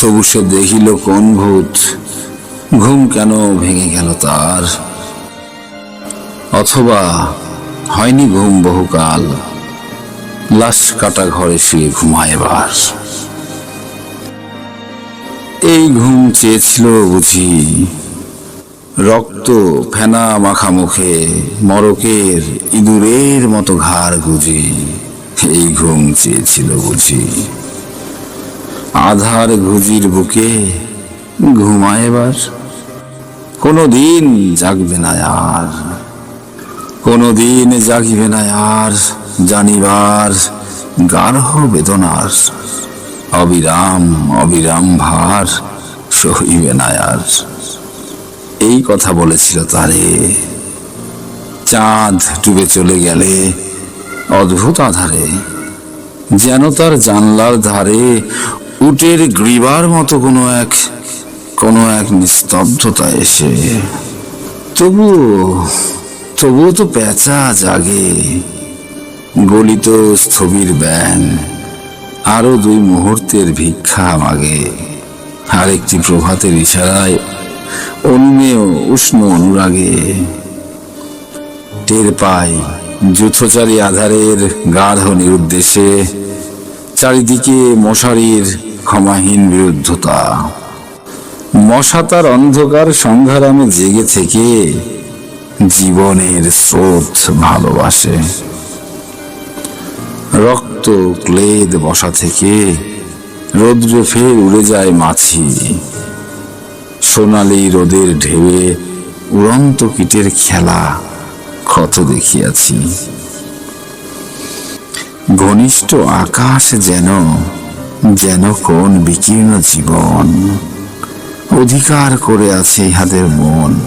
তবু সে দেখিল কোন ভূত ঘুম কেন ভেঙে গেল তার? অথবা হয়নি ঘুম বহুকাল, লাশ কাটা ঘরে শুয়ে ঘুমায় এবার। এই ঘুম চেয়েছিল বুঝি, রক্ত ফেনা মাখা মুখে, মরকের ইঁদুরের মতো ঘাড় গুজি, এই ঘুম চেয়েছিল বুঝি। আধার ঘুজির বুকে ঘুমায় এবার। কোনো দিন জাগবে না আর। কোনো দিন জাগিবে না আর জানিবার গার্হ বেদনার। অবিরাম অবিরাম ভার সহিবে না আর। এই কথা বলেছিল তারে। চাঁদ ডুবে চলে গেলে অদ্ভুত আধারে। যেন তার জানলার ধারে উটের গ্রীবার মতো কোনো এক কোনো এক নিস্তব্ধতা এসে, তবুও তবুও তো পেঁচা জাগে। গলিত স্থবির ব্যান, আরও দুই মুহূর্তের ভিক্ষা মাগে। আরেকটি প্রভাতের ইশারায় অন্যেও উষ্ণ অনুরাগে। টের পাই যুথচারী আধারের গাঢ় নিরুদ্দেশে চারিদিকে মশারির ক্ষমাহীন বিরুদ্ধতা। মশা তার অন্ধকার সংঘারামে জেগে থেকে জীবনের স্রোত ভালোবাসে। রক্ত ক্লেদ বসা থেকে রৌদ্রে ফের উড়ে যায় মাছি। সোনালি রোদের ঢেউয়ে উড়ন্ত কীটের খেলা ক্ষত দেখিয়াছি। ঘনিষ্ঠ আকাশ যেন যেন কোন বিকীর্ণ জীবন অধিকার করে আছে ইহাদের মন।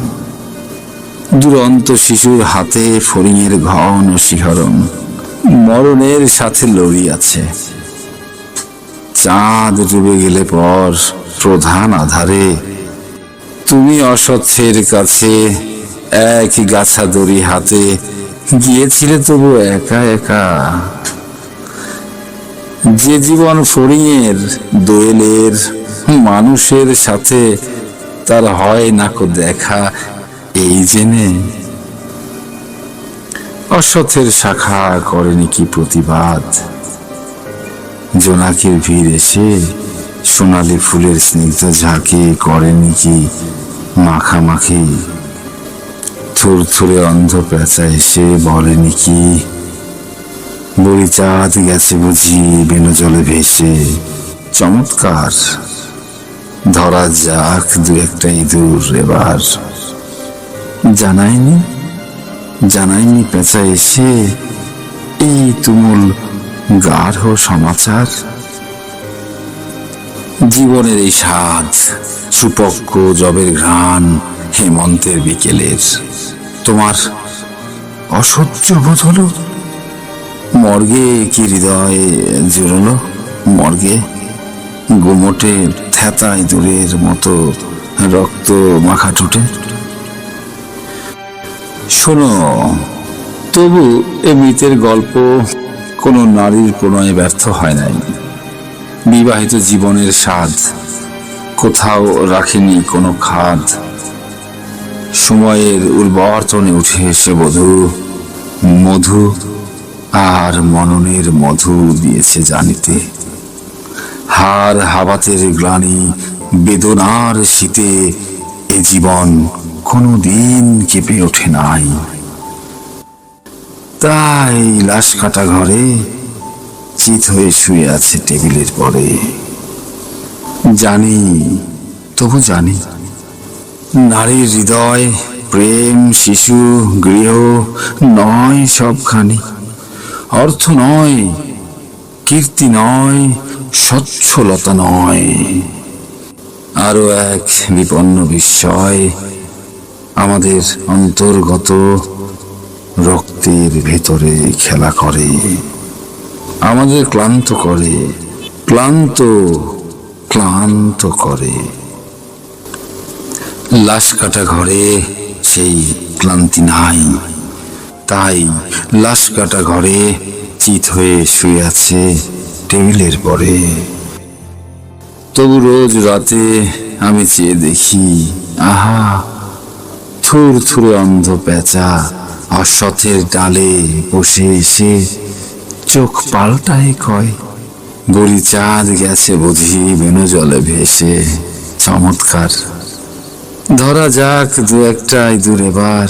দুরন্ত শিশুর হাতে ফড়িংয়ের ঘন শিহরণ মরণের সাথে লড়িয়াছে। চাঁদ ডুবে গেলে পর প্রধান আধারে তুমি অসচ্ছের কাছে এক গাছা দড়ি হাতে গিয়েছিলে তবু একা একা। যে জীবন ফড়িংয়ের দোয়েলের মানুষের সাথে তার হয় না কো দেখা, এই জেনে অসথের শাখা করেনি কি প্রতিবাদ? জোনাকির ভিড় এসে সোনালি ফুলের স্নিগ্ধ ঝাঁকে করেনি কি মাখামাখি? থুরথুরে অন্ধ পেঁচা এসে বলেনি কি বড়ি চাঁদ গেছে বুঝি বেনু জলে ভেসে। চমৎকার। ধরা যাক দু একটা ইঁদুর এবার। জানায়নি? জানায়নি পেঁচা এসে? এই তুমুল গাঢ় সমাচার। জীবনের এই স্বাদ সুপক্ষ জবের ঘ্রাণ হেমন্তের বিকেলের। তোমার অসহ্য বোধ হলো? মর্গে কি হৃদয়ে জুড়লো? মর্গে গোমটে থ্যাতা ইঁদুরের মতো রক্ত মাখা ঠোঁটে। শোনো, তবু এ মৃতের গল্প কোনো নারীর প্রণয়ে ব্যর্থ হয় নাই। বিবাহিত জীবনের স্বাদ কোথাও রাখেনি কোনো খাদ। সময়ের উর্বর্তনে উঠে এসে বধূ, মধু আর মননের মধু দিয়েছে জানিতে। হার হাবাতের গ্লানি, বেদনার শীতে এ জীবন কোনো দিন কেঁপে ওঠে নাই। তাই লাশ কাটা ঘরে চিত হয়ে শুয়ে আছে টেবিলের পরে। জানি, তবু জানি, নারীর হৃদয়, প্রেম, শিশু, গৃহ, নয় সবখানি। অর্থ নয়, কীর্তি নয় স্বচ্ছলতা নয়। আরও এক বিপন্ন বিস্ময়, আমাদের অন্তর্গত রক্তের ভেতরে খেলা করে, আমাদের ক্লান্ত করে, ক্লান্ত ক্লান্ত করে। লাশ কাটা ঘরে সেই ক্লান্তি নাই। তাই লাশ কাটা ঘরে চিত হয়ে শুয়ে আছে টেবিলের পরে। তবু রোজ রাতে আমি চেয়ে দেখি, আহা, থুর থুরে অন্ধ পেঁচা অশ্বথের ডালে বসে এসে চোখ পাল্টায় কয়, বুড়ি চাঁদ গেছে বুঝি বেনু জলে ভেসে, চমৎকার। ধরা যাক দু একটা দূর এবার।